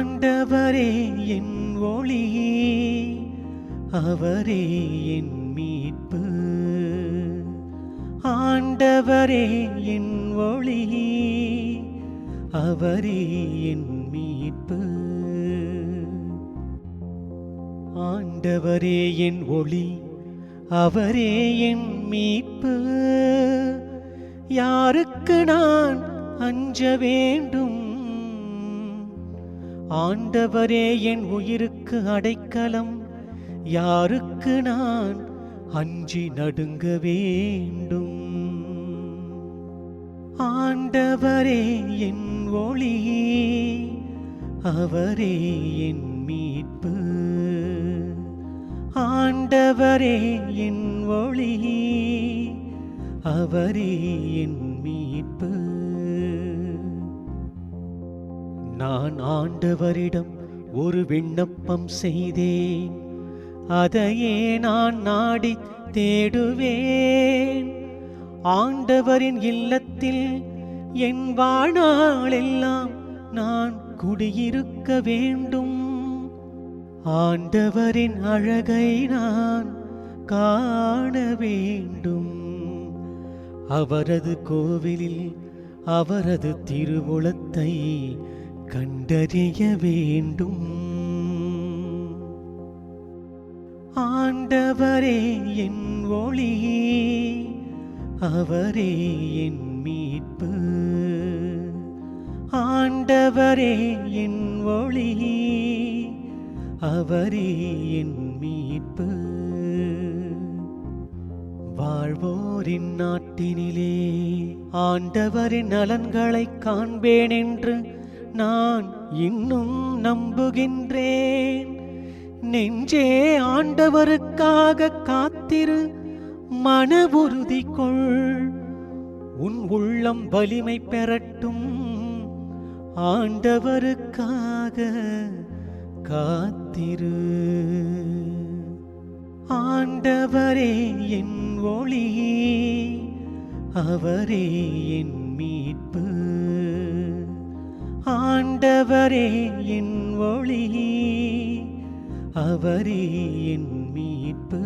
ஆண்டவரே என் ஒளி அவரே என் மீட்பு. ஆண்டவரே என் ஒளி அவரே என் மீட்பு. ஆண்டவரே என் ஒளி அவரே என் மீட்பு. யாருக்கு நான் அஞ்ச வேண்டும்? ஆண்டவரே என் உயிருக்கு அடைக்கலம். யாருக்கு நான் அஞ்சி நடுங்க வேண்டும்? ஆண்டவரே என் ஒளி அவரே என் மீட்பு. ஆண்டவரே என் ஒளி அவரே என் மீட்பு. நான் ஆண்டவரிடம் ஒரு விண்ணப்பம் செய்தேன். அதையே நான் நாடி தேடுவேன். ஆண்டவரின் இல்லத்தில் என் வாழ்நாளெல்லாம் நான் குடியிருக்க வேண்டும். ஆண்டவரின் அழகை நான் காண வேண்டும். அவரது கோவிலில் அவரது திருவுளத்தை கண்டறிய வேண்டும். ஆண்டவரே என் ஒளி அவரே என் மீட்பு. ஆண்டவரே என் ஒளி அவரே என் மீட்பு. வாழ்வோரின் நாட்டினிலே ஆண்டவரின் நலன்களை காண்பேன் என்று நான் இன்னும் நம்புகின்றேன். நெஞ்சே ஆண்டவருக்காக காத்திரு மன உறுதி கொள் உன் உள்ளம் வலிமை பெறட்டும். ஆண்டவருக்காக காத்திரு. ஆண்டவரே என் ஒளி அவரே என் மீட்பு. அவரே என் ஒளி அவரே என் மீட்பு.